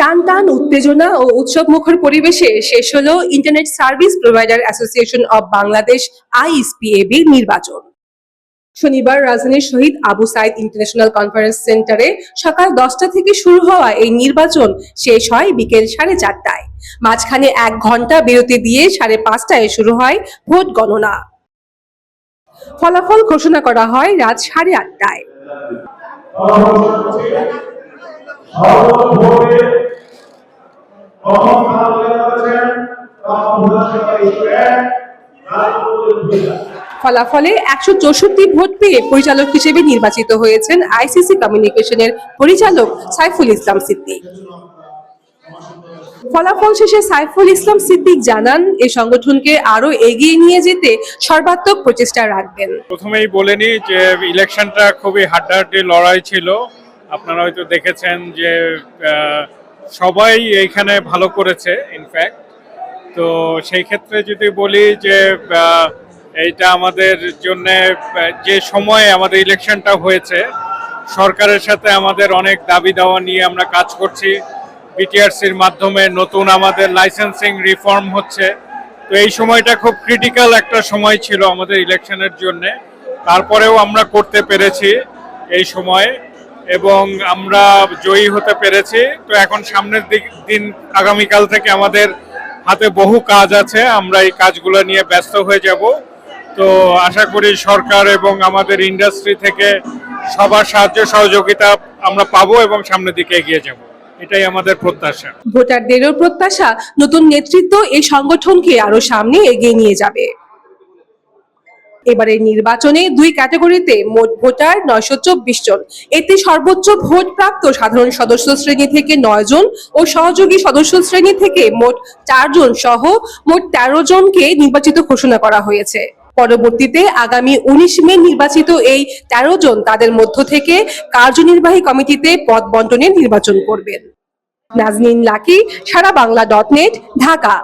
টান টান, উত্তেজনা ও উৎসব মুখর পরিবেশে শেষ হলো internet service provider association of Bangladesh আইএসপিএবির নির্বাচন। শনিবার রাজধানীর শহীদ আবু সাইদ ইন্টারন্যাশনাল কনফারেন্স সেন্টারে সকাল দশটা থেকে শুরু হওয়া এই নির্বাচন শেষ হয় বিকেল সাড়ে চারটায়। মাঝখানে এক ঘণ্টা বিরতি দিয়ে সাড়ে পাঁচটায় শুরু হয় ভোট গণনা। ফলাফল ঘোষণা করা হয় রাত সাড়ে আটটায়। এক রাষ্ট্রপতি ফলাফলে একশো চৌষট্টি ভোট পেয়ে পরিচালক হিসেবে নির্বাচিত হয়েছেন আইসিসি কমিউনিকেশনের পরিচালক সাইফুল ইসলাম সিদ্দিক। ফলাফল শেষে সাইফুল ইসলাম সিদ্দিক জানান এই সংগঠনকে আরও এগিয়ে নিয়ে যেতে সর্বাত্মক প্রচেষ্টা রাখবেন। প্রথমেই বলে নিই যে, ইলেকশনটা খুবই হাড্ডাহাড্ডি লড়াই ছিল। আপনারা হয়তো দেখেছেন যে সবাই এইখানে ভালো করেছে ইনফ্যাক্ট তো সেই ক্ষেত্রে যদি বলি যে এইটা আমাদের জন্য যে সময়ে আমাদের ইলেকশনটা হয়েছে, সরকারের সাথে আমাদের অনেক দাবি দাওয়া নিয়ে আমরা কাজ করছি। বিটিআরসির মাধ্যমে নতুন আমাদের লাইসেন্সিং রিফর্ম হচ্ছে। তো এই সময়টা খুব ক্রিটিক্যাল একটা সময় ছিল আমাদের ইলেকশনের জন্যে। তারপরেও আমরা করতে পেরেছি এই সময়ে। এবং আমরা জয়ী হতে পেরেছি। তো এখন সামনের দিক, দিন আগামীকাল থেকে আমাদের হাতে বহু কাজ আছে। আমরা এই কাজগুলো নিয়ে ব্যস্ত হয়ে যাব। তো আশা করি সরকার এবং আমাদের ইন্ডাস্ট্রি থেকে সবার সাহায্য, সহযোগিতা আমরা পাবো এবং সামনের দিকে এগিয়ে যাব। এটাই আমাদের প্রত্যাশা। ভোটারদেরও প্রত্যাশা, নতুন নেতৃত্ব এই সংগঠনকে আরও সামনে এগিয়ে নিয়ে যাবে। এবারে নির্বাচনে দুই ক্যাটাগরিতে মোট ভোটার নয়শো চব্বিশ জন। এতে সর্বোচ্চ ভোট প্রাপ্ত সাধারণ সদস্য শ্রেণি থেকে নয় জন ও সহযোগী সদস্য শ্রেণি থেকে মোট চারজন সহ মোট তেরো জনকে নির্বাচিত ঘোষণা করা হয়েছে। পরবর্তীতে আগামী উনিশ মে নির্বাচিত এই তেরো জন তাদের মধ্য থেকে কার্যনির্বাহী কমিটিতে পদ বন্টনে নির্বাচন করবেন। নাজনীন লাকি, সারা বাংলা ডট নেট, ঢাকা।